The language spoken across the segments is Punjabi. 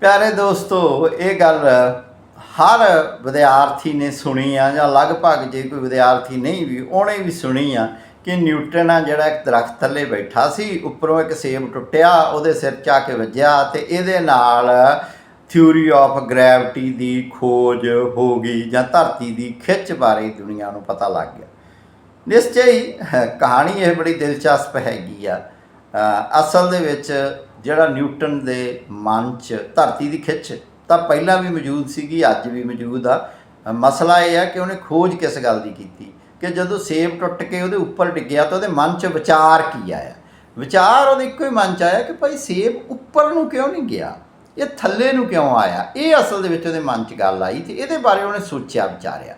ਪਿਆਰੇ ਦੋਸਤੋ, ਇਹ ਗੱਲ ਹਰ ਵਿਦਿਆਰਥੀ ਨੇ ਸੁਣੀ ਆ ਜਾਂ ਲਗਭਗ ਜੇ ਕੋਈ ਵਿਦਿਆਰਥੀ ਨਹੀਂ ਵੀ, ਉਹਨੇ ਵੀ ਸੁਣੀ ਆ ਕਿ ਨਿਊਟਨ ਆ ਜਿਹੜਾ ਇੱਕ ਦਰਖਤ ਥੱਲੇ ਬੈਠਾ ਸੀ, ਉੱਪਰੋਂ ਇੱਕ ਸੇਬ ਟੁੱਟਿਆ, ਉਹਦੇ ਸਿਰ 'ਚ ਆ ਕੇ ਵੱਜਿਆ ਤੇ ਇਹਦੇ ਨਾਲ ਥਿਊਰੀ ਆਫ ਗ੍ਰੈਵਿਟੀ ਦੀ ਖੋਜ ਹੋ ਗਈ ਜਾਂ ਧਰਤੀ ਦੀ ਖਿੱਚ ਬਾਰੇ ਦੁਨੀਆ ਨੂੰ ਪਤਾ ਲੱਗ ਗਿਆ। ਨਿਸ਼ਚੈ ਹੀ, ਕਹਾਣੀ ਇਹ ਬੜੀ ਦਿਲਚਸਪ ਹੈਗੀ ਆ। ਅਸਲ ਦੇ ਵਿੱਚ ਜਿਹੜਾ ਨਿਊਟਨ ਦੇ ਮਨ 'ਚ, ਧਰਤੀ ਦੀ ਖਿੱਚ ਤਾਂ ਪਹਿਲਾਂ ਵੀ ਮੌਜੂਦ ਸੀਗੀ, ਅੱਜ ਵੀ ਮੌਜੂਦ ਆ। ਮਸਲਾ ਇਹ ਆ ਕਿ ਉਹਨੇ ਖੋਜ ਕਿਸ ਗੱਲ ਦੀ ਕੀਤੀ? ਕਿ ਜਦੋਂ ਸੇਬ ਟੁੱਟ ਕੇ ਉਹਦੇ ਉੱਪਰ ਡਿੱਗਿਆ ਤਾਂ ਉਹਦੇ ਮਨ 'ਚ ਵਿਚਾਰ ਕੀ ਆਇਆ? ਵਿਚਾਰ ਉਹਦੇ ਇੱਕੋ ਹੀ ਮਨ 'ਚ ਆਇਆ ਕਿ ਭਾਈ ਸੇਬ ਉੱਪਰ ਨੂੰ ਕਿਉਂ ਨਹੀਂ ਗਿਆ? ਇਹ ਥੱਲੇ ਨੂੰ ਕਿਉਂ ਆਇਆ? ਇਹ ਅਸਲ ਦੇ ਵਿੱਚ ਉਹਦੇ ਮਨ 'ਚ ਗੱਲ ਆਈ ਤੇ ਇਹਦੇ ਬਾਰੇ ਉਹਨੇ ਸੋਚਿਆ, ਵਿਚਾਰਿਆ।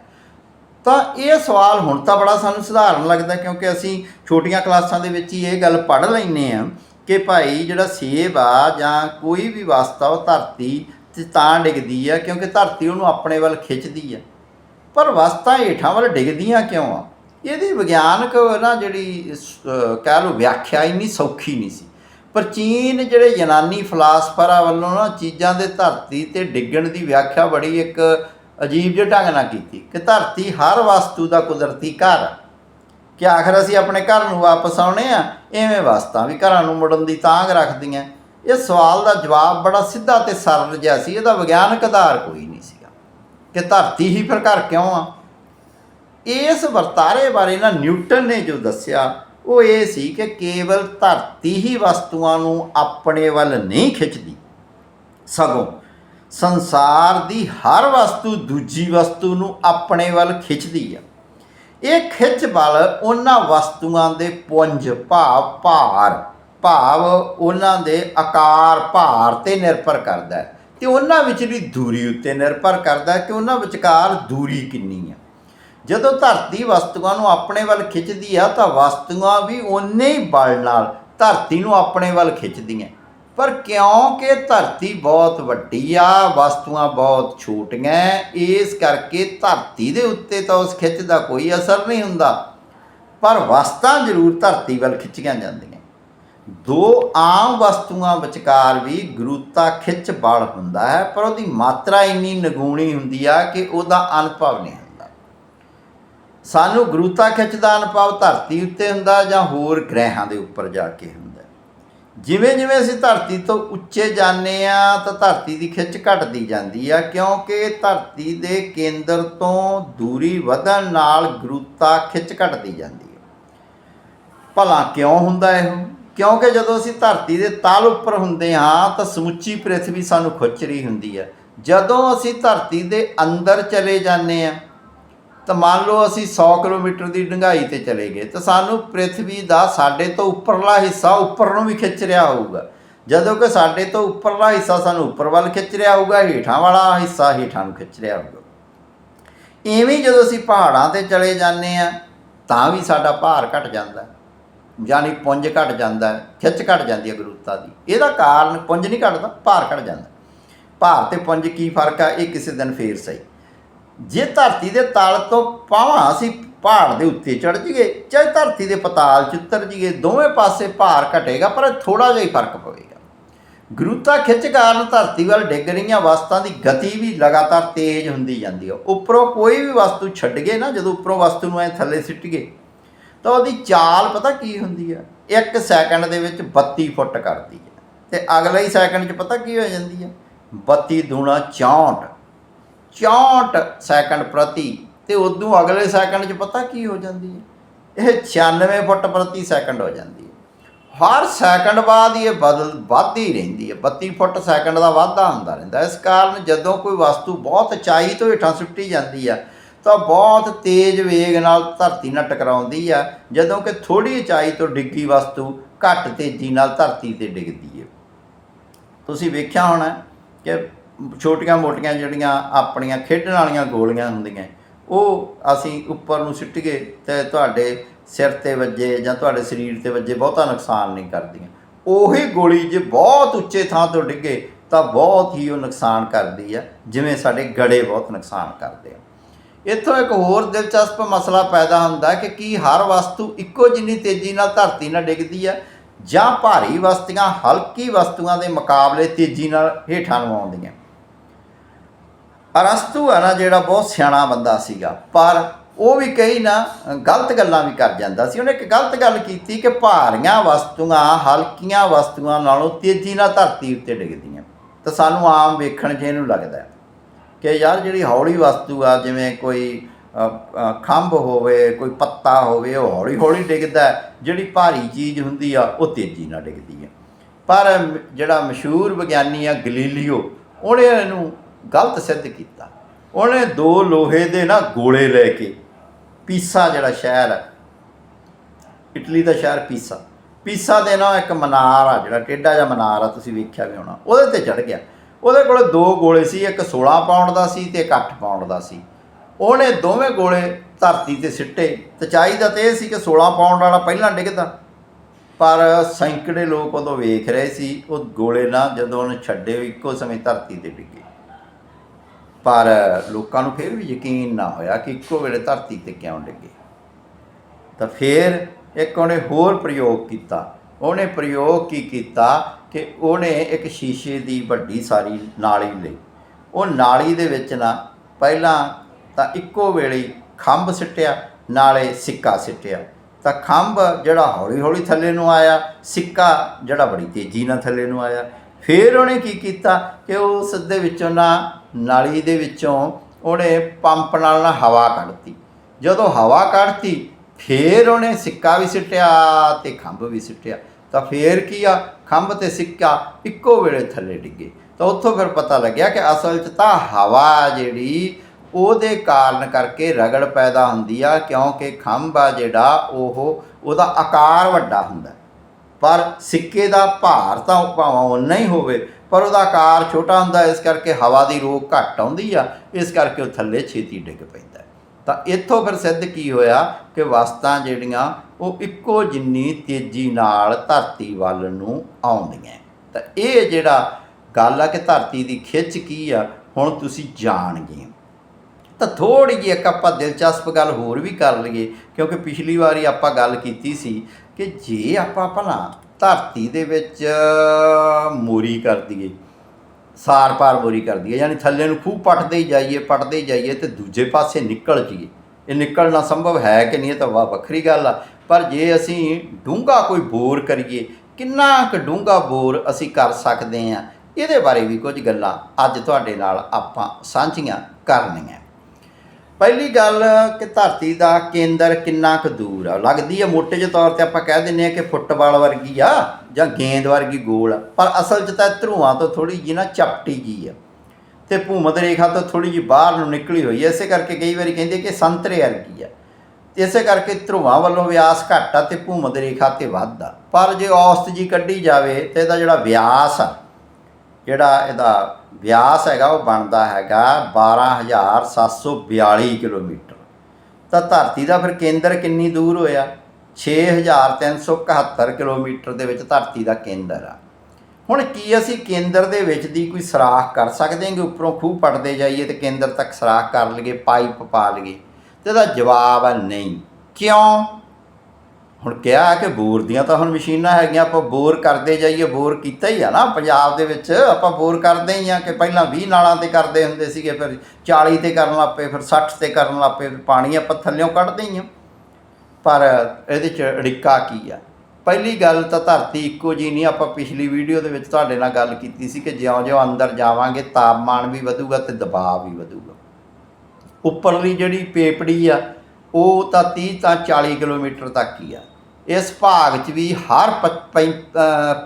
ਤਾਂ ਇਹ ਸਵਾਲ ਹੁਣ ਤਾਂ ਬੜਾ ਸਾਨੂੰ ਸਧਾਰਨ ਲੱਗਦਾ ਕਿਉਂਕਿ ਅਸੀਂ ਛੋਟੀਆਂ ਕਲਾਸਾਂ ਦੇ ਵਿੱਚ ਹੀ ਇਹ ਗੱਲ ਪੜ੍ਹ ਲੈਂਦੇ ਆ ਕਿ ਭਾਈ ਜਿਹੜਾ ਸੇਬ ਆ ਜਾਂ ਕੋਈ ਵੀ ਵਸਤਾ ਉਹ ਧਰਤੀ ਤੇ ਤਾਂ ਡਿੱਗਦੀ ਆ, ਕਿਉਂਕਿ ਧਰਤੀ ਉਹਨੂੰ ਆਪਣੇ ਵੱਲ ਖਿੱਚਦੀ ਆ। ਪਰ ਵਸਤਾਂ ਹੇਠਾਂ ਵੱਲ ਡਿੱਗਦੀਆਂ ਕਿਉਂ ਆ? ਇਹਦੀ ਵਿਗਿਆਨਕ ਨਾ ਜਿਹੜੀ ਕਹਿ ਲਓ ਵਿਆਖਿਆ ਇੰਨੀ ਸੌਖੀ ਨਹੀਂ ਸੀ। ਪ੍ਰਾਚੀਨ ਜਿਹੜੇ ਯੂਨਾਨੀ ਫਲਾਸਫਰਾਂ ਵੱਲੋਂ ਨਾ ਚੀਜ਼ਾਂ ਦੇ ਧਰਤੀ ਤੇ ਡਿੱਗਣ ਦੀ ਵਿਆਖਿਆ ਬੜੀ ਇੱਕ ਅਜੀਬ ਜਿਹੇ ਢੰਗ ਨਾਲ ਕੀਤੀ ਕਿ ਧਰਤੀ ਹਰ ਵਸਤੂ ਦਾ ਕੁਦਰਤੀ ਘਰ ਆ। ਕਿ ਆਖਰ ਅਸੀਂ ਆਪਣੇ ਘਰ ਨੂੰ ਵਾਪਸ ਆਉਣੇ ਆ, ਐਵੇਂ ਵਸਤਾਂ ਵੀ ਘਰਾਂ ਨੂੰ ਮੁੜਨ ਦੀ ਤਾਂਗ ਰੱਖਦੀਆਂ। ਇਹ ਸਵਾਲ ਦਾ ਜਵਾਬ ਬੜਾ ਸਿੱਧਾ ਤੇ ਸਰਲ ਜਿਹਾ ਸੀ, ਇਹਦਾ ਵਿਗਿਆਨਕ ਆਧਾਰ ਕੋਈ ਨਹੀਂ ਸੀਗਾ ਕਿ ਧਰਤੀ ਹੀ ਫਿਰ ਘਰ ਕਿਉਂ ਆ? ਇਸ ਵਰਤਾਰੇ ਬਾਰੇ ਨਾ ਨਿਊਟਨ ਨੇ ਜੋ ਦੱਸਿਆ, ਉਹ ਇਹ ਸੀ ਕਿ ਕੇਵਲ ਧਰਤੀ ਹੀ ਵਸਤੂਆਂ ਨੂੰ ਆਪਣੇ ਵੱਲ ਨਹੀਂ ਖਿੱਚਦੀ, ਸਗੋਂ ਸੰਸਾਰ ਦੀ ਹਰ ਵਸਤੂ ਦੂਜੀ ਵਸਤੂ ਨੂੰ ਆਪਣੇ ਵੱਲ ਖਿੱਚਦੀ ਆ। ਇਹ ਖਿੱਚ ਬਲ ਉਹਨਾਂ ਵਸਤੂਆਂ ਦੇ ਪੁੰਜ ਭਾਵ ਭਾਰ, ਭਾਵ ਉਹਨਾਂ ਦੇ ਆਕਾਰ ਭਾਰ ਤੇ ਨਿਰਭਰ ਕਰਦਾ ਹੈ। ਤੇ ਉਹਨਾਂ ਵਿਚਲੀ ਦੂਰੀ ਉੱਤੇ ਨਿਰਭਰ ਕਰਦਾ ਹੈ ਕਿ ਉਹਨਾਂ ਵਿਚਕਾਰ ਦੂਰੀ ਕਿੰਨੀ ਹੈ। ਜਦੋਂ ਧਰਤੀ ਵਸਤੂਆਂ ਨੂੰ ਆਪਣੇ ਵੱਲ ਖਿੱਚਦੀ ਆ ਤਾਂ ਵਸਤੂਆਂ ਵੀ ਓਨੇ ਹੀ ਬਲ ਨਾਲ ਧਰਤੀ ਨੂੰ ਆਪਣੇ ਵੱਲ ਖਿੱਚਦੀਆਂ। ਪਰ ਕਿਉਂਕਿ ਧਰਤੀ ਬਹੁਤ ਵੱਡੀ ਆ, ਵਸਤੂਆਂ ਬਹੁਤ ਛੋਟੀਆਂ, ਇਸ ਕਰਕੇ ਧਰਤੀ ਦੇ ਉੱਤੇ ਤਾਂ ਉਸ ਖਿੱਚ ਦਾ ਕੋਈ ਅਸਰ ਨਹੀਂ ਹੁੰਦਾ। ਪਰ ਵਸਤਾਂ ਜ਼ਰੂਰ ਧਰਤੀ ਵੱਲ ਖਿੱਚੀਆਂ ਜਾਂਦੀਆਂ। ਦੋ ਆਮ ਵਸਤੂਆਂ ਵਿਚਕਾਰ ਵੀ ਗੁਰੂਤਾ ਖਿੱਚ ਬਲ ਹੁੰਦਾ ਹੈ, ਪਰ ਉਹਦੀ ਮਾਤਰਾ ਇੰਨੀ ਨਿਗੂਣੀ ਹੁੰਦੀ ਆ ਕਿ ਉਹਦਾ ਅਨੁਭਵ ਨਹੀਂ ਹੁੰਦਾ। ਸਾਨੂੰ ਗੁਰੂਤਾ ਖਿੱਚ ਦਾ ਅਨੁਭਵ ਧਰਤੀ ਉੱਤੇ ਹੁੰਦਾ ਜਾਂ ਹੋਰ ਗ੍ਰਹਿਾਂ ਦੇ ਉੱਪਰ ਜਾ ਕੇ ਹੁੰਦਾ? ਜਿਵੇਂ ਜਿਵੇਂ ਅਸੀਂ ਧਰਤੀ ਤੋਂ ਉੱਚੇ ਜਾਂਦੇ ਆ, ਤਾਂ ਧਰਤੀ ਦੀ ਖਿੱਚ ਘਟਦੀ ਜਾਂਦੀ ਆ, ਕਿਉਂਕਿ ਧਰਤੀ ਦੇ ਕੇਂਦਰ ਤੋਂ ਦੂਰੀ ਵਧਣ ਨਾਲ ਗੁਰੂਤਾ ਖਿੱਚ ਘਟਦੀ ਜਾਂਦੀ ਹੈ ਭਲਾ ਕਿਉਂ ਹੁੰਦਾ ਇਹ? ਕਿਉਂਕਿ ਜਦੋਂ ਅਸੀਂ ਧਰਤੀ ਦੇ ਤਲ ਉੱਪਰ ਹੁੰਦੇ ਹਾਂ, ਤਾਂ ਸਮੁੱਚੀ ਪ੍ਰਿਥਵੀ ਸਾਨੂੰ ਖੁੱਚ ਰਹੀ ਹੁੰਦੀ ਹੈ ਜਦੋਂ ਅਸੀਂ ਧਰਤੀ ਦੇ ਅੰਦਰ ਚਲੇ ਜਾਂਦੇ ਆ ਤਾਂ ਮੰਨ ਲਓ ਅਸੀਂ 100 ਕਿਲੋਮੀਟਰ ਦੀ ਡੂੰਘਾਈ ਤੇ ਚਲੇ ਗਏ, ਤਾਂ ਸਾਨੂੰ ਪ੍ਰਿਥਵੀ ਦਾ ਸਾਡੇ ਤੋਂ ਉੱਪਰਲਾ ਹਿੱਸਾ ਉੱਪਰ ਨੂੰ ਵੀ ਖਿੱਚ ਰਿਹਾ ਹੋਊਗਾ। ਜਦੋਂ ਕਿ ਸਾਡੇ ਤੋਂ ਉੱਪਰਲਾ ਹਿੱਸਾ ਸਾਨੂੰ ਉੱਪਰ ਵੱਲ ਖਿੱਚ ਰਿਹਾ ਹੋਊਗਾ, ਹੇਠਾਂ ਵਾਲਾ ਹਿੱਸਾ ਹੇਠਾਂ ਨੂੰ ਖਿੱਚ ਰਿਹਾ ਹੋਊਗਾ। ਇਵੇਂ ਜਦੋਂ ਅਸੀਂ ਪਹਾੜਾਂ ਤੇ ਚਲੇ ਜਾਂਦੇ ਆ ਤਾਂ ਵੀ ਸਾਡਾ ਭਾਰ ਘਟ ਜਾਂਦਾ ਹੈ। ਯਾਨੀ ਪੁੰਜ ਘਟ ਜਾਂਦਾ, ਖਿੱਚ ਘਟ ਜਾਂਦੀ ਹੈ ਗੁਰੂਤਾ ਦੀ। ਇਹਦਾ ਕਾਰਨ ਪੁੰਜ ਨਹੀਂ ਘਟਦਾ, ਭਾਰ ਘਟ ਜਾਂਦਾ। ਭਾਰ ਤੇ ਪੁੰਜ ਕੀ ਫ਼ਰਕ ਆ? ਇਹ ਕਿਸੇ ਦਿਨ ਫੇਰ ਸਹੀ। ਜੇ ਧਰਤੀ ਦੇ ਤਲ ਤੋਂ ਪਾਵਾਂ, ਅਸੀਂ ਪਹਾੜ ਦੇ ਉੱਤੇ ਚੜ ਜੀਏ, ਚਾਹੇ ਧਰਤੀ ਦੇ ਪਤਾਲ ਚ ਉਤਰ ਜੀਏ, ਦੋਵੇਂ ਪਾਸੇ ਭਾਰ ਘਟੇਗਾ, ਪਰ ਥੋੜਾ ਜਿਹਾ ਹੀ ਫ਼ਰਕ ਪਵੇਗਾ। ਗੁਰੂਤਾ ਖਿੱਚ ਕਾਰਨ ਧਰਤੀ ਵੱਲ ਡਿੱਗ ਰਹੀਆਂ ਵਸਤਾਂ ਦੀ ਗਤੀ ਵੀ ਲਗਾਤਾਰ ਤੇਜ਼ ਹੁੰਦੀ ਜਾਂਦੀ ਹੈ ਉੱਪਰੋਂ ਕੋਈ ਵੀ ਵਸਤੂ ਛੱਡ ਗਏ ਨਾ, ਜਦੋਂ ਉੱਪਰੋਂ ਵਸਤੂ ਨੂੰ ਐ ਥੱਲੇ ਸਿੱਟ ਗਏ ਤਾਂ ਉਹਦੀ ਚਾਲ ਪਤਾ ਕੀ ਹੁੰਦੀ ਹੈ 1 ਸੈਕਿੰਡ ਦੇ ਵਿੱਚ 32 ਫੁੱਟ ਕਰਦੀ ਹੈ ਤੇ ਅਗਲੇ ਹੀ ਸੈਕਿੰਡ 'ਚ ਪਤਾ ਕੀ ਹੋ ਜਾਂਦੀ ਹੈ 32 ਦੂਣਾ 64 64 ਸੈਕਿੰਡ ਪ੍ਰਤੀ ਤੇ ਉਦੋਂ ਅਗਲੇ ਸੈਕਿੰਡ 'ਚ ਪਤਾ ਕੀ ਹੋ ਜਾਂਦੀ ਹੈ? ਇਹ 96 ਫੁੱਟ ਪ੍ਰਤੀ ਸੈਕਿੰਡ ਹੋ ਜਾਂਦੀ ਹੈ। ਹਰ ਸੈਕਿੰਡ ਬਾਅਦ ਇਹ ਬਦਲ ਵੱਧਦੀ ਰਹਿੰਦੀ ਹੈ। 32 ਫੁੱਟ ਸੈਕਿੰਡ ਦਾ ਵਾਧਾ ਹੁੰਦਾ ਰਹਿੰਦਾ ਇਸ ਕਾਰਨ ਜਦੋਂ ਕੋਈ ਵਸਤੂ ਬਹੁਤ ਉਚਾਈ ਤੋਂ ਹੇਠਾਂ ਸੁੱਟੀ ਜਾਂਦੀ ਆ ਤਾਂ ਬਹੁਤ ਤੇਜ਼ ਵੇਗ ਨਾਲ ਧਰਤੀ ਨਾਲ ਟਕਰਾਉਂਦੀ ਆ ਜਦੋਂ ਕਿ ਥੋੜੀ ਉਚਾਈ ਤੋਂ ਡਿੱਗੀ ਵਸਤੂ ਘੱਟ ਤੇਜ਼ੀ ਨਾਲ ਧਰਤੀ ਤੇ ਡਿੱਗਦੀ ਹੈ। ਤੁਸੀਂ ਵੇਖਿਆ ਹੋਣਾ ਕਿ ਛੋਟੀਆਂ ਮੋਟੀਆਂ ਜਿਹੜੀਆਂ ਆਪਣੀਆਂ ਖੇਡਣ ਵਾਲੀਆਂ ਗੋਲੀਆਂ ਹੁੰਦੀਆਂ, ਉਹ ਅਸੀਂ ਉੱਪਰ ਨੂੰ ਸਿੱਟ ਗਏ ਤੇ ਤੁਹਾਡੇ ਸਿਰ ਤੇ ਵੱਜੇ ਜਾਂ ਤੁਹਾਡੇ ਸਰੀਰ ਤੇ ਵੱਜੇ ਬਹੁਤਾ ਨੁਕਸਾਨ ਨਹੀਂ ਕਰਦੀਆਂ। ਉਹੀ ਗੋਲੀ ਜੇ ਬਹੁਤ ਉੱਚੇ ਥਾਂ ਤੋਂ ਡਿੱਗੇ ਤਾਂ ਬਹੁਤ ਹੀ ਉਹ ਨੁਕਸਾਨ ਕਰਦੀ ਆ, ਜਿਵੇਂ ਸਾਡੇ ਗੜੇ ਬਹੁਤ ਨੁਕਸਾਨ ਕਰਦੇ ਆ। ਇੱਥੋਂ ਇੱਕ ਹੋਰ ਦਿਲਚਸਪ ਮਸਲਾ ਪੈਦਾ ਹੁੰਦਾ ਕਿ ਕੀ ਹਰ ਵਸਤੂ ਇੱਕੋ ਜਿੰਨੀ ਤੇਜ਼ੀ ਨਾਲ ਧਰਤੀ ਨਾਲ ਡਿੱਗਦੀ ਆ ਜਾਂ ਭਾਰੀ ਵਸਤੀਆਂ ਹਲਕੀ ਵਸਤੂਆਂ ਦੇ ਮੁਕਾਬਲੇ ਤੇਜ਼ੀ ਨਾਲ ਹੇਠਾਂ ਨੂੰ ਆਉਂਦੀਆਂ ਅਰਸਤੂ ਆ ਨਾ, ਜਿਹੜਾ ਬਹੁਤ ਸਿਆਣਾ ਬੰਦਾ ਸੀਗਾ, ਪਰ ਉਹ ਵੀ ਕਈ ਨਾ ਗਲਤ ਗੱਲਾਂ ਵੀ ਕਰ ਜਾਂਦਾ ਸੀ। ਉਹਨੇ ਇੱਕ ਗਲਤ ਗੱਲ ਕੀਤੀ ਕਿ ਭਾਰੀਆਂ ਵਸਤੂਆਂ, ਹਲਕੀਆਂ ਵਸਤੂਆਂ ਨਾਲੋਂ ਤੇਜ਼ੀ ਨਾਲ ਧਰਤੀ ਉੱਤੇ ਡਿੱਗਦੀਆਂ। ਤਾਂ ਸਾਨੂੰ ਆਮ ਵੇਖਣ 'ਚ ਇਹਨੂੰ ਲੱਗਦਾ ਕਿ ਯਾਰ, ਜਿਹੜੀ ਹੌਲੀ ਵਸਤੂ ਆ, ਜਿਵੇਂ ਕੋਈ ਖੰਭ ਹੋਵੇ, ਕੋਈ ਪੱਤਾ ਹੋਵੇ, ਉਹ ਹੌਲੀ ਹੌਲੀ ਡਿੱਗਦਾ ਜਿਹੜੀ ਭਾਰੀ ਚੀਜ਼ ਹੁੰਦੀ ਆ, ਉਹ ਤੇਜ਼ੀ ਨਾਲ ਡਿੱਗਦੀ ਹੈ। ਪਰ ਜਿਹੜਾ ਮਸ਼ਹੂਰ ਵਿਗਿਆਨੀ ਆ, ਗਲੀਲੀਓ, ਉਹਨੇ ਇਹਨੂੰ ਗਲਤ ਸਿੱਧ ਕੀਤਾ। ਉਹਨੇ ਦੋ ਲੋਹੇ ਦੇ ਨਾ ਗੋਲੇ ਲੈ ਕੇ ਪੀਸਾ ਜਿਹੜਾ ਸ਼ਹਿਰ ਹੈ, ਇਟਲੀ ਦਾ ਸ਼ਹਿਰ ਪੀਸਾ। ਪੀਸਾ ਦੇ ਨਾਲ ਇੱਕ ਮਨਾਰ ਆ ਜਿਹੜਾ, ਟੇਢਾ ਜਿਹਾ ਮਨਾਰ ਆ, ਤੁਸੀਂ ਵੇਖਿਆ ਵੀ ਹੋਣਾ। ਉਹਦੇ ਤੇ ਚੜ ਗਿਆ। ਉਹਦੇ ਕੋਲ ਦੋ ਗੋਲੇ ਸੀ, ਇੱਕ 16 ਪਾਉਂਡ ਦਾ ਸੀ ਤੇ ਇੱਕ 8 ਪਾਉਂਡ ਦਾ ਸੀ। ਉਹਨੇ ਦੋਵੇਂ ਗੋਲੇ ਧਰਤੀ ਤੇ ਸਿੱਟੇ। ਤੇ ਚਾਹੀਦਾ ਤੇ ਇਹ ਸੀ ਕਿ 16 ਪਾਉਂਡ ਵਾਲਾ ਪਹਿਲਾਂ ਡਿੱਗਦਾ। ਪਰ ਸੈਂਕੜੇ ਲੋਕ ਉਦੋਂ ਵੇਖ ਰਹੇ ਸੀ, ਉਹ ਗੋਲੇ ਨਾ ਜਦੋਂ ਉਹਨੇ ਛੱਡੇ ਇੱਕੋ ਸਮੇਂ ਧਰਤੀ ਤੇ ਡਿੱਗੇ। ਪਰ ਲੋਕਾਂ ਨੂੰ ਫਿਰ ਵੀ ਯਕੀਨ ਨਾ ਹੋਇਆ ਕਿ ਇੱਕੋ ਵੇਲੇ ਧਰਤੀ ਤੇ ਕਿਉਂ ਡਿੱਗੇ। ਤਾਂ ਫਿਰ ਇੱਕ ਉਹਨੇ ਹੋਰ ਪ੍ਰਯੋਗ ਕੀਤਾ। ਉਹਨੇ ਪ੍ਰਯੋਗ ਕੀ ਕੀਤਾ ਕਿ ਉਹਨੇ ਇੱਕ ਸ਼ੀਸ਼ੇ ਦੀ ਵੱਡੀ ਸਾਰੀ ਨਾਲੀ ਲਈ। ਉਹ ਨਾਲੀ ਦੇ ਵਿੱਚ ਨਾ ਪਹਿਲਾਂ ਤਾਂ ਇੱਕੋ ਵੇਲੇ ਖੰਭ ਸਿੱਟਿਆ, ਨਾਲੇ ਸਿੱਕਾ ਸਿੱਟਿਆ। ਤਾਂ ਖੰਭ ਜਿਹੜਾ ਹੌਲੀ ਹੌਲੀ ਥੱਲੇ ਨੂੰ ਆਇਆ, ਸਿੱਕਾ ਜਿਹੜਾ ਬੜੀ ਤੇਜ਼ੀ ਨਾਲ ਥੱਲੇ ਨੂੰ ਆਇਆ। ਫਿਰ ਉਹਨੇ ਕੀ ਕੀਤਾ ਕਿ ਉਸ ਦੇ ਵਿੱਚੋਂ ਨਾ ਨਾਲੀ ਦੇ ਵਿੱਚੋਂ ਉਹਨੇ ਪੰਪ ਨਾਲ ਨਾ ਹਵਾ ਕੱਢਤੀ। ਜਦੋਂ ਹਵਾ ਕੱਢਤੀ, ਫੇਰ ਉਹਨੇ ਸਿੱਕਾ ਵੀ ਸਿੱਟਿਆ ਤੇ ਖੰਭ ਵੀ ਸਿੱਟਿਆ। ਤਾਂ ਫੇਰ ਕੀ ਆ? ਖੰਭ ਤੇ ਸਿੱਕਾ ਇੱਕੋ ਵੇਲੇ ਥੱਲੇ ਡਿੱਗੇ। ਤਾਂ ਉੱਥੋਂ ਫਿਰ ਪਤਾ ਲੱਗਿਆ ਕਿ ਅਸਲ 'ਚ ਤਾਂ ਹਵਾ ਜਿਹੜੀ, ਉਹਦੇ ਕਾਰਨ ਕਰਕੇ ਰਗੜ ਪੈਦਾ ਹੁੰਦੀ ਆ, ਕਿਉਂਕਿ ਖੰਭ ਆ ਜਿਹੜਾ, ਉਹ ਉਹਦਾ ਆਕਾਰ ਵੱਡਾ ਹੁੰਦਾ। ਪਰ ਸਿੱਕੇ ਦਾ ਭਾਰ ਤਾਂ ਭਾਵੇਂ ਉਨਾ ਹੀ ਹੋਵੇ ਪਰ ਉਹਦਾ ਆਕਾਰ ਛੋਟਾ ਹੁੰਦਾ, ਇਸ ਕਰਕੇ ਹਵਾ ਦੀ ਰੋਕ ਘੱਟ ਆਉਂਦੀ ਆ, ਇਸ ਕਰਕੇ ਉਹ ਥੱਲੇ ਛੇਤੀ ਡਿੱਗ ਪੈਂਦਾ ਤਾਂ ਇੱਥੋਂ ਫਿਰ ਸਿੱਧ ਕੀ ਹੋਇਆ ਕਿ ਵਸਤਾਂ ਜਿਹੜੀਆਂ, ਉਹ ਇੱਕੋ ਜਿੰਨੀ ਤੇਜ਼ੀ ਨਾਲ ਧਰਤੀ ਵੱਲ ਨੂੰ ਆਉਂਦੀਆਂ ਤਾਂ ਇਹ ਜਿਹੜਾ ਗੱਲ ਆ ਕਿ ਧਰਤੀ ਦੀ ਖਿੱਚ ਕੀ ਆ, ਹੁਣ ਤੁਸੀਂ ਜਾਣ ਗਏ ਤਾਂ ਥੋੜੀ ਜਿਹੀ ਇੱਕ ਆਪਾਂ ਦਿਲਚਸਪ ਗੱਲ ਹੋਰ ਵੀ ਕਰ ਲਈਏ, ਕਿਉਂਕਿ ਪਿਛਲੀ ਵਾਰੀ ਆਪਾਂ ਗੱਲ ਕੀਤੀ ਸੀ ਕਿ ਜੇ ਆਪਾਂ ਭਲਾ ਧਰਤੀ ਦੇ ਵਿੱਚ ਮੋਰੀ ਕਰ ਦਈਏ। ਸਾਰ ਪਾਰ ਮੋਰੀ ਕਰ ਦਈਏ। ਯਾਨੀ ਥੱਲੇ ਨੂੰ ਖੂਬ ਪੱਟਦੇ ਹੀ ਜਾਈਏ, ਪੱਟਦੇ ਹੀ ਜਾਈਏ ਤੇ ਦੂਜੇ ਪਾਸੇ ਨਿਕਲ ਜਾਈਏ। ਇਹ ਨਿਕਲਣਾ ਸੰਭਵ ਹੈ ਕਿ ਨਹੀਂ ਇਹ ਤਾਂ ਵਾ ਵੱਖਰੀ ਗੱਲ ਆ। ਪਰ ਜੇ ਅਸੀਂ ਡੂੰਘਾ ਕੋਈ ਬੋਰ ਕਰੀਏ, ਕਿੰਨਾ ਕੁ ਡੂੰਘਾ ਬੋਰ ਅਸੀਂ ਕਰ ਸਕਦੇ ਹਾਂ, ਇਹਦੇ ਬਾਰੇ ਵੀ ਕੁਝ ਗੱਲਾਂ ਅੱਜ ਤੁਹਾਡੇ ਨਾਲ ਆਪਾਂ ਸਾਂਝੀਆਂ ਕਰਨੀਆਂ। ਪਹਿਲੀ ਗੱਲ ਕਿ ਧਰਤੀ ਦਾ ਕੇਂਦਰ ਕਿੰਨਾ ਕੁ ਦੂਰ ਆ। ਲੱਗਦੀ ਆ ਮੋਟੇ ਜਿਹੇ ਤੌਰ ਤੇ ਆਪਾਂ ਕਹਿ ਦਿੰਨੇ ਆ ਕਿ ਫੁੱਟਬਾਲ ਵਰਗੀ ਆ ਜਾਂ ਗੇਂਦ ਵਰਗੀ ਗੋਲ ਆ। ਪਰ ਅਸਲ 'ਚ ਤਾਂ ਧਰੂਆਂ ਤੋਂ ਥੋੜੀ ਜਿਹੀ ਨਾ ਚਪਟੀ ਜੀ ਆ। ਤੇ ਭੂਮਧ ਰੇਖਾ ਤੋਂ ਥੋੜੀ ਜਿਹੀ ਬਾਹਰ ਨੂੰ ਨਿਕਲੀ ਹੋਈ ਐ ਇਸੇ ਕਰਕੇ ਕਈ ਵਾਰੀ ਕਹਿੰਦੇ ਕਿ ਸੰਤਰੇ ਵਰਗੀ ਆ। ਇਸੇ ਕਰਕੇ ਧਰੂਆਂ ਵੱਲੋਂ ਵਿਆਸ ਘੱਟ ਆ ਤੇ ਭੂਮਧ ਰੇਖਾ ਤੇ ਵੱਧ ਆ। ਪਰ ਜੇ ਔਸਤ ਜੀ ਕੱਢੀ ਜਾਵੇ ਤੇ ਇਹਦਾ ਜਿਹੜਾ ਵਿਆਸ ਆ ਜਿਹੜਾ ਇਹਦਾ ਵਿਆਸ ਹੈਗਾ, ਉਹ ਬਣਦਾ ਹੈਗਾ 12742 ਕਿਲੋਮੀਟਰ। ਤਾਂ ਧਰਤੀ ਦਾ ਫਿਰ ਕੇਂਦਰ ਕਿੰਨੀ ਦੂਰ ਹੋਇਆ? 6371 ਕਿਲੋਮੀਟਰ ਦੇ ਵਿੱਚ ਧਰਤੀ ਦਾ ਕੇਂਦਰ ਆ। ਹੁਣ ਕੀ ਅਸੀਂ ਕੇਂਦਰ ਦੇ ਵਿੱਚ ਦੀ ਕੋਈ ਸਰਾਖ ਕਰ ਸਕਦੇ ਹਾਂ ਕਿ ਉੱਪਰੋਂ ਖੂਹ ਪੜਦੇ ਜਾਈਏ ਤੇ ਕੇਂਦਰ ਤੱਕ ਸਰਾਖ ਕਰ ਲਈਏ, ਪਾਈਪ ਪਾ ਲਈਏ? ਤੇ ਇਹਦਾ ਜਵਾਬ ਆ ਨਹੀਂ। ਕਿਉਂ? ਹੁਣ ਕਿਹਾ ਕਿ ਬੋਰ ਦੀਆਂ ਤਾਂ ਹੁਣ ਮਸ਼ੀਨਾਂ ਹੈਗੀਆਂ, ਆਪਾਂ ਬੋਰ ਕਰਦੇ ਜਾਈਏ, ਬੋਰ ਕੀਤਾ ਹੀ ਆ ਨਾ ਪੰਜਾਬ ਦੇ ਵਿੱਚ, ਆਪਾਂ ਬੋਰ ਕਰਦੇ ਹੀ ਆ ਕਿ ਪਹਿਲਾਂ 20 ਨਾਲਾਂ ਤੇ ਕਰਦੇ ਹੁੰਦੇ ਸੀਗੇ, ਫਿਰ 40 ਤੇ ਕਰਨ ਲੱਗ ਪਏ, ਫਿਰ 60 ਤੇ ਕਰਨ ਲੱਗ ਪਏ ਪਾਣੀ ਆਪਾਂ ਥੱਲਿਓਂ ਕੱਢਦੇ ਹੀ ਆ। ਪਰ ਇਹਦੇ ਚ ਅੜਿੱਕਾ ਕੀ ਆ? ਪਹਿਲੀ ਗੱਲ ਤਾਂ ਧਰਤੀ ਇੱਕੋ ਜੀ ਨਹੀਂ, ਆਪਾਂ ਪਿਛਲੀ ਵੀਡੀਓ ਦੇ ਵਿੱਚ ਤੁਹਾਡੇ ਨਾਲ ਗੱਲ ਕੀਤੀ ਸੀ ਕਿ ਜਿਉਂ-ਜਿਉਂ ਅੰਦਰ ਜਾਵਾਂਗੇ, ਤਾਪਮਾਨ ਵੀ ਵਧੂਗਾ ਤੇ ਦਬਾਅ ਵੀ ਵਧੂਗਾ। ਉੱਪਰਲੀ ਜਿਹੜੀ ਪੇਪੜੀ ਆ, ਉਹ ਤਾਂ 30 ਤਾਂ 40 ਕਿਲੋਮੀਟਰ ਤੱਕ ਹੀ ਆ। ਇਸ ਭਾਗ 'ਚ ਵੀ ਹਰ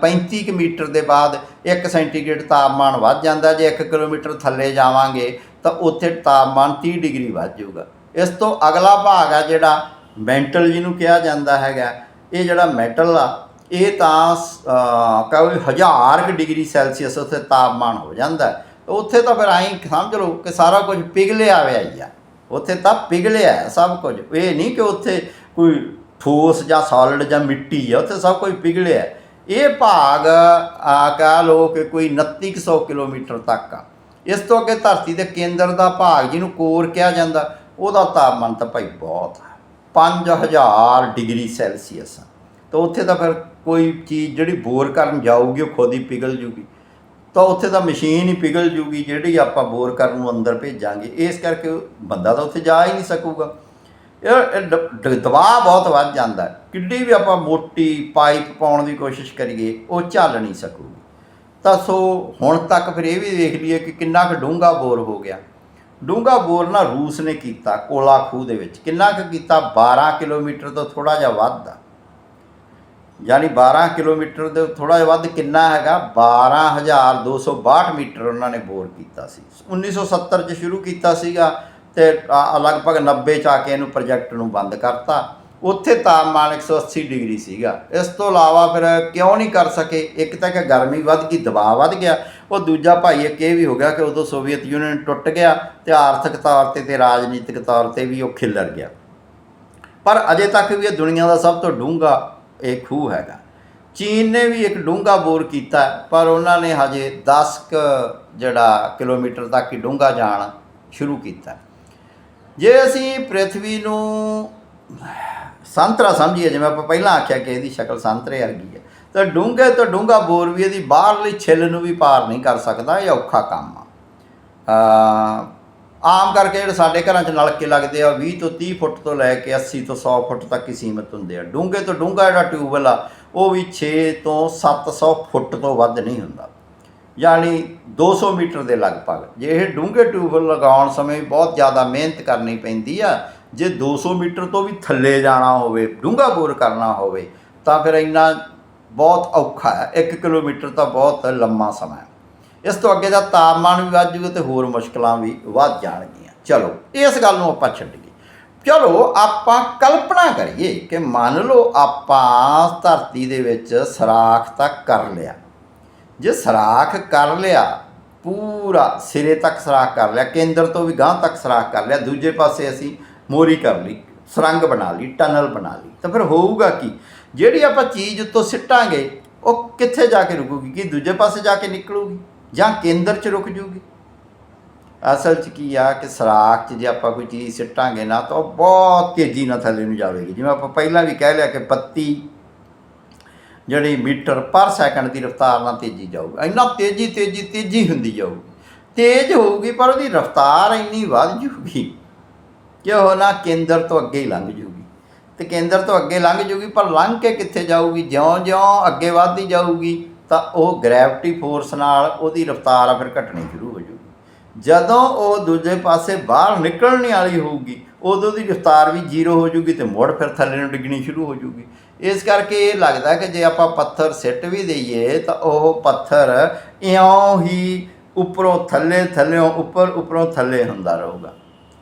35 ਕਿ ਮੀਟਰ ਦੇ ਬਾਅਦ 1 ਸੈਂਟੀਗ੍ਰੇਡ ਤਾਪਮਾਨ ਵੱਧ ਜਾਂਦਾ। ਜੇ 1 ਕਿਲੋਮੀਟਰ ਥੱਲੇ ਜਾਵਾਂਗੇ ਤਾਂ ਉੱਥੇ ਤਾਪਮਾਨ 30 ਡਿਗਰੀ ਵੱਧ ਜਾਊਗਾ। ਇਸ ਤੋਂ ਅਗਲਾ ਭਾਗ ਆ ਜਿਹੜਾ ਮੈਂਟਲ ਜਿਹਨੂੰ ਕਿਹਾ ਜਾਂਦਾ ਹੈਗਾ ਇਹ ਜਿਹੜਾ ਮੈਟਲ ਆ ਇਹ ਤਾਂ ਅਹ, ਕੋਈ ਹਜ਼ਾਰ ਕੁ ਡਿਗਰੀ ਸੈਲਸੀਅਸ ਉੱਥੇ ਤਾਪਮਾਨ ਹੋ ਜਾਂਦਾ। ਉੱਥੇ ਤਾਂ ਫਿਰ ਐਂ ਸਮਝ ਲਓ ਕਿ ਸਾਰਾ ਕੁਝ ਪਿਘਲਿਆ ਹੋਇਆ ਹੀ ਆ। ਉੱਥੇ ਤਾਂ ਪਿਘਲਿਆ ਸਭ ਕੁਝ। ਇਹ ਨਹੀਂ ਕਿ ਉੱਥੇ ਕੋਈ ਠੋਸ ਜਾਂ ਸੋਲਿਡ ਜਾਂ ਮਿੱਟੀ ਆ, ਉੱਥੇ ਸਭ ਕੁਝ ਪਿਘਲਿਆ ਇਹ ਭਾਗ, ਆ, ਕਹ ਲੋ ਕਿ ਕੋਈ 2900 ਕਿਲੋਮੀਟਰ ਤੱਕ ਆ। ਇਸ ਤੋਂ ਅੱਗੇ ਧਰਤੀ ਦੇ ਕੇਂਦਰ ਦਾ ਭਾਗ ਜਿਹਨੂੰ ਕੋਰ ਕਿਹਾ ਜਾਂਦਾ, ਉਹਦਾ ਤਾਪਮਾਨ ਤਾਂ ਭਾਈ ਬਹੁਤ ਹੈ 5000 ਡਿਗਰੀ ਸੈਲਸੀਅਸ ਆ। ਤਾਂ ਉੱਥੇ ਤਾਂ ਫਿਰ ਕੋਈ ਚੀਜ਼ ਜਿਹੜੀ ਬੋਰ ਕਰਨ ਜਾਊਗੀ, ਉਹ ਖੁਦ ਹੀ ਪਿਘਲ ਜੂਗੀ। ਤਾਂ ਉੱਥੇ ਤਾਂ ਮਸ਼ੀਨ ਹੀ ਪਿਘਲ ਜੂਗੀ, ਜਿਹੜੀ ਆਪਾਂ ਬੋਰ ਕਰਨ ਨੂੰ ਅੰਦਰ ਭੇਜਾਂਗੇ। ਇਸ ਕਰਕੇ ਬੰਦਾ ਤਾਂ ਉੱਥੇ ਜਾ ਹੀ ਨਹੀਂ ਸਕੂਗਾ। ਇਹ ਇਹ ਦਬਾਅ ਬਹੁਤ ਵੱਧ ਜਾਂਦਾ ਕਿੱਡੀ ਵੀ ਆਪਾਂ ਮੋਟੀ ਪਾਈਪ ਪਾਉਣ ਦੀ ਕੋਸ਼ਿਸ਼ ਕਰੀਏ, ਉਹ ਝੱਲ ਨਹੀਂ ਸਕੂਗੀ। ਤਾਂ ਸੋ ਹੁਣ ਤੱਕ ਫਿਰ ਇਹ ਵੀ ਦੇਖ ਲਈਏ ਕਿ ਕਿੰਨਾ ਕੁ ਡੂੰਘਾ ਬੋਰ ਹੋ ਗਿਆ। ਡੂੰਘਾ ਬੋਰ ਨਾ ਰੂਸ ਨੇ ਕੀਤਾ ਕੋਲਾ ਖੂਹ ਦੇ ਵਿੱਚ। ਕਿੰਨਾ ਕੁ ਕੀਤਾ? 12 ਕਿਲੋਮੀਟਰ ਤੋਂ ਥੋੜਾ ਜਿਹਾ ਵੱਧ ਆ। ਯਾਨੀ 12 ਕਿਲੋਮੀਟਰ ਦੇ ਥੋੜਾ ਜਿਹਾ ਵੱਧ ਕਿੰਨਾ ਹੈਗਾ? 12262 ਮੀਟਰ ਉਹਨਾਂ ਨੇ ਬੋਰ ਕੀਤਾ ਸੀ। 1970 ਚ ਸ਼ੁਰੂ ਕੀਤਾ ਸੀਗਾ। ਤੇ ਆ- ਲਗਭਗ 90 ਚ ਆ ਕੇ ਇਹਨੂੰ ਪ੍ਰੋਜੈਕਟ ਨੂੰ ਬੰਦ ਕਰਤਾ। ਉੱਥੇ ਤਾਪਮਾਨ 180 ਡਿਗਰੀ ਸੀਗਾ। ਇਸ ਤੋਂ ਇਲਾਵਾ ਫਿਰ ਕਿਉਂ ਨਹੀਂ ਕਰ ਸਕੇ? ਇੱਕ ਤਾਂ ਕਿ ਗਰਮੀ ਵੱਧ ਗਈ, ਦਬਾਅ ਵੱਧ ਗਿਆ। ਉਹ ਦੂਜਾ ਭਾਈ ਇੱਕ ਇਹ ਵੀ ਹੋ ਗਿਆ ਕਿ ਉਦੋਂ ਸੋਵੀਅਤ ਯੂਨੀਅਨ ਟੁੱਟ ਗਿਆ ਤੇ ਆਰਥਿਕ ਤੌਰ ਤੇ ਤੇ ਰਾਜਨੀਤਿਕ ਤੌਰ ਤੇ ਵੀ ਉਹ ਖਿਲਰ ਗਿਆ। ਪਰ ਅਜੇ ਤੱਕ ਵੀ ਇਹ ਦੁਨੀਆ ਦਾ ਸਭ ਤੋਂ ਡੂੰਘਾ ਇਹ ਖੂਹ ਹੈਗਾ। ਚੀਨ ਨੇ ਵੀ ਇੱਕ ਡੂੰਘਾ ਬੋਰ ਕੀਤਾ, ਪਰ ਉਹਨਾਂ ਨੇ ਹਜੇ 10 ਕ ਜਿਹੜਾ ਕਿਲੋਮੀਟਰ ਤੱਕ ਹੀ ਡੂੰਘਾ ਜਾਣ ਸ਼ੁਰੂ ਕੀਤਾ। ਜੇ ਅਸੀਂ ਪ੍ਰithvi ਨੂੰ ਸੰਤਰਾ ਸਮਝੀਏ, ਜਿਵੇਂ ਆਪਾਂ ਪਹਿਲਾਂ ਆਖਿਆ ਕਿ ਇਹਦੀ ਸ਼ਕਲ ਸੰਤਰੇ ਵਰਗੀ ਹੈ, ਤਾਂ ਡੂੰਘੇ ਤੋਂ ਡੂੰਘਾ ਬੋਰ ਵੀ ਇਹਦੀ ਬਾਹਰਲੀ ਛਿੱਲ ਨੂੰ ਵੀ ਪਾਰ ਨਹੀਂ ਕਰ ਸਕਦਾ, ਇਹ ਔਖਾ ਕੰਮ ਆ। ਆਮ ਕਰਕੇ ਜਿਹੜੇ ਸਾਡੇ ਘਰਾਂ 'ਚ ਨਲਕੇ ਲੱਗਦੇ ਆ 20 ਤੋਂ 30 ਫੁੱਟ ਤੋਂ ਲੈ ਕੇ 80 ਤੋਂ 100 ਫੁੱਟ ਤੱਕ ਹੀ ਸੀਮਿਤ ਹੁੰਦੇ ਆ। ਡੂੰਘੇ ਤੋਂ ਡੂੰਘਾ ਜਿਹੜਾ ਟਿਊਬਵੈਲ ਆ, ਉਹ ਵੀ 6 ਤੋਂ 700 ਫੁੱਟ ਤੋਂ ਵੱਧ ਨਹੀਂ ਹੁੰਦਾ। ਯਾਨੀ 200 ਮੀਟਰ ਦੇ ਲਗਭਗ। ਜੇ ਇਹ ਡੂੰਘੇ ਟਿਊਬਵੈੱਲ ਲਗਾਉਣ ਸਮੇਂ ਬਹੁਤ ਜ਼ਿਆਦਾ ਮਿਹਨਤ ਕਰਨੀ ਪੈਂਦੀ ਆ, ਜੇ 200 ਮੀਟਰ ਤੋਂ ਵੀ ਥੱਲੇ ਜਾਣਾ ਹੋਵੇ, ਡੂੰਘਾ ਬੋਰ ਕਰਨਾ ਹੋਵੇ, ਤਾਂ ਫਿਰ ਇੰਨਾ ਬਹੁਤ ਔਖਾ ਹੈ। 1 ਕਿਲੋਮੀਟਰ ਤਾਂ ਬਹੁਤ ਲੰਮਾ ਸਮਾਂ ਹੈ। ਇਸ ਤੋਂ ਅੱਗੇ ਦਾ ਤਾਪਮਾਨ ਵੀ ਵੱਧ ਜੂਗਾ ਤੇ ਹੋਰ ਮੁਸ਼ਕਲਾਂ ਵੀ ਵੱਧ ਜਾਣਗੀਆਂ। ਚਲੋ, ਇਸ ਗੱਲ ਨੂੰ ਆਪਾਂ ਛੱਡੀਏ। ਚਲੋ, ਆਪਾਂ ਕਲਪਨਾ ਕਰੀਏ ਕਿ ਮੰਨ ਲਓ ਆਪਾਂ ਧਰਤੀ ਦੇ ਵਿੱਚ ਸਰਾਖ ਤਾਂ ਕਰ ਲਿਆ। ਜੇ ਸਰਾਖ ਕਰ ਲਿਆ, ਪੂਰਾ ਸਿਰੇ ਤੱਕ ਸਰਾਖ ਕਰ ਲਿਆ, ਕੇਂਦਰ ਤੋਂ ਵੀ ਗਾਂਹ ਤੱਕ ਸਰਾਖ ਕਰ ਲਿਆ, ਦੂਜੇ ਪਾਸੇ ਅਸੀਂ ਮੋਰੀ ਕਰ ਲਈ, ਸੁਰੰਗ ਬਣਾ ਲਈ, ਟਨਲ ਬਣਾ ਲਈ, ਤਾਂ ਫਿਰ ਹੋਊਗਾ ਕੀ? ਜਿਹੜੀ ਆਪਾਂ ਚੀਜ਼ ਉੱਤੋਂ ਸਿੱਟਾਂਗੇ, ਉਹ ਕਿੱਥੇ ਜਾ ਕੇ ਰੁਕੂਗੀ? ਕਿ ਦੂਜੇ ਪਾਸੇ ਜਾ ਕੇ ਨਿਕਲੂਗੀ? ਜਾਂ ਕੇਂਦਰ 'ਚ ਰੁਕ ਜੂਗੀ? ਅਸਲ 'ਚ ਕੀ ਆ ਕਿ ਸਰਾਖ 'ਚ ਜੇ ਆਪਾਂ ਕੋਈ ਚੀਜ਼ ਸਿੱਟਾਂਗੇ ਨਾ, ਤਾਂ ਉਹ ਬਹੁਤ ਤੇਜ਼ੀ ਨਾਲ ਥੱਲੇ ਨੂੰ ਜਾਵੇਗੀ। ਜਿਵੇਂ ਆਪਾਂ ਪਹਿਲਾਂ ਵੀ ਕਹਿ ਲਿਆ ਕਿ ਪੱਤੀ ਜਿਹੜੀ ਮੀਟਰ ਪਰ ਸੈਕਿੰਡ ਦੀ ਰਫ਼ਤਾਰ ਨਾਲ ਤੇਜ਼ੀ ਜਾਊਗੀ। ਇੰਨਾ ਤੇਜ਼ੀ ਤੇਜ਼ੀ ਤੇਜ਼ੀ ਹੁੰਦੀ ਜਾਊਗੀ। ਤੇਜ਼ ਹੋਊਗੀ, ਪਰ ਉਹਦੀ ਰਫ਼ਤਾਰ ਇੰਨੀ ਵੱਧ ਜੂਗੀ ਕਿ ਉਹ ਨਾ ਕੇਂਦਰ ਤੋਂ ਅੱਗੇ ਹੀ ਲੰਘ ਜੂਗੀ ਤੇ ਕੇਂਦਰ ਤੋਂ ਅੱਗੇ ਲੰਘ ਜੂਗੀ ਪਰ ਲੰਘ ਕੇ ਕਿੱਥੇ ਜਾਊਗੀ? ਜਿਉਂ-ਜਿਉਂ ਅੱਗੇ ਵੱਧਦੀ ਜਾਊਗੀ, ਤਾਂ ਉਹ ਗ੍ਰੈਵਿਟੀ ਫੋਰਸ ਨਾਲ ਉਹਦੀ ਰਫ਼ਤਾਰ ਆ ਫਿਰ ਘਟਣੀ ਸ਼ੁਰੂ ਹੋ ਜੂਗੀ ਜਦੋਂ ਉਹ ਦੂਜੇ ਪਾਸੇ ਬਾਹਰ ਨਿਕਲਣ ਵਾਲੀ ਹੋਊਗੀ, ਉਦੋਂ ਦੀ ਰਫ਼ਤਾਰ ਵੀ ਜ਼ੀਰੋ ਹੋ ਜੂਗੀ ਤੇ ਮੁੜ ਫਿਰ ਥੱਲੇ ਨੂੰ ਡਿੱਗਣੀ ਸ਼ੁਰੂ ਹੋ ਜੂਗੀ ਇਸ ਕਰਕੇ ਇਹ ਲੱਗਦਾ ਕਿ ਜੇ ਆਪਾਂ ਪੱਥਰ ਸਿੱਟ ਵੀ ਦਈਏ ਤਾਂ ਉਹ ਪੱਥਰ ਇਉਂ ਹੀ ਉੱਪਰੋਂ ਥੱਲੇ ਥੱਲਿਓਂ ਉੱਪਰ, ਉੱਪਰੋਂ ਥੱਲੇ ਹੁੰਦਾ ਰਹੂਗਾ।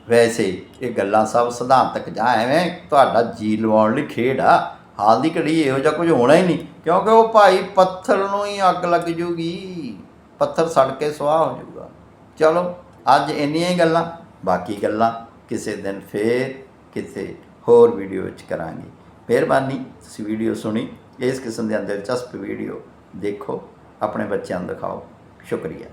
ਵੈਸੇ ਇਹ ਗੱਲਾਂ ਸਭ ਸਿਧਾਂਤਕ ਜਾਂ ਐਵੇਂ ਤੁਹਾਡਾ ਜੀ ਲਵਾਉਣ ਲਈ ਖੇਡ ਆ। ਹਾਲ ਦੀ ਘੜੀ ਇਹੋ ਜਿਹਾ ਕੁਝ ਹੋਣਾ ਹੀ ਨਹੀਂ, ਕਿਉਂਕਿ ਉਹ ਭਾਈ ਪੱਥਰ ਨੂੰ ਹੀ ਅੱਗ ਲੱਗ ਜੂਗੀ। ਪੱਥਰ ਸੜ ਕੇ ਸੁਆਹ ਹੋ ਜਾਊਗਾ ਚਲੋ, ਅੱਜ ਇੰਨੀਆਂ ਹੀ ਗੱਲਾਂ, ਬਾਕੀ ਗੱਲਾਂ ਕਿਸੇ ਦਿਨ ਫੇਰ ਕਿਸੇ ਹੋਰ ਵੀਡੀਓ ਵਿੱਚ ਕਰਾਂਗੇ। ਮਿਹਰਬਾਨੀ, ਤੁਸੀਂ ਵੀਡੀਓ ਸੁਣੀ, ਇਸ ਕਿਸਮ ਦੇ ਦਿਲਚਸਪ ਵੀਡੀਓ ਦੇਖੋ, ਆਪਣੇ ਬੱਚਿਆਂ ਨੂੰ ਦਿਖਾਓ। ਸ਼ੁਕਰੀਆ।